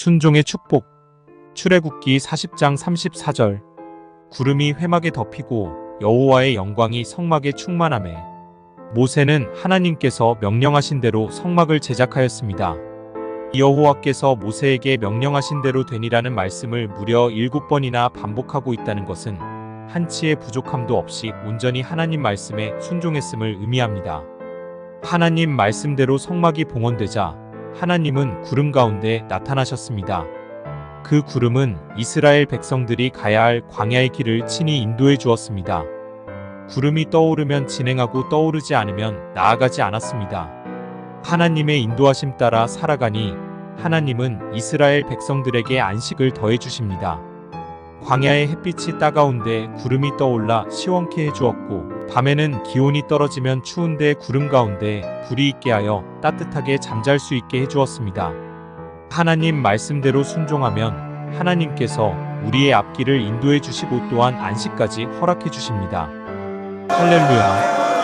순종의 축복. 출애굽기 40장 34절. 구름이 회막에 덮이고 여호와의 영광이 성막에 충만함에 모세는 하나님께서 명령하신 대로 성막을 제작하였습니다. 여호와께서 모세에게 명령하신 대로 되니라는 말씀을 무려 7번이나 반복하고 있다는 것은 한치의 부족함도 없이 온전히 하나님 말씀에 순종했음을 의미합니다. 하나님 말씀대로 성막이 봉헌되자 하나님은 구름 가운데 나타나셨습니다. 그 구름은 이스라엘 백성들이 가야 할 광야의 길을 친히 인도해 주었습니다. 구름이 떠오르면 진행하고 떠오르지 않으면 나아가지 않았습니다. 하나님의 인도하심 따라 살아가니 하나님은 이스라엘 백성들에게 안식을 더해 주십니다. 광야의 햇빛이 따가운데 구름이 떠올라 시원케 해 주었고 밤에는 기온이 떨어지면 추운데 구름 가운데 불이 있게 하여 따뜻하게 잠잘 수 있게 해 주었습니다. 하나님 말씀대로 순종하면 하나님께서 우리의 앞길을 인도해 주시고 또한 안식까지 허락해 주십니다. 할렐루야.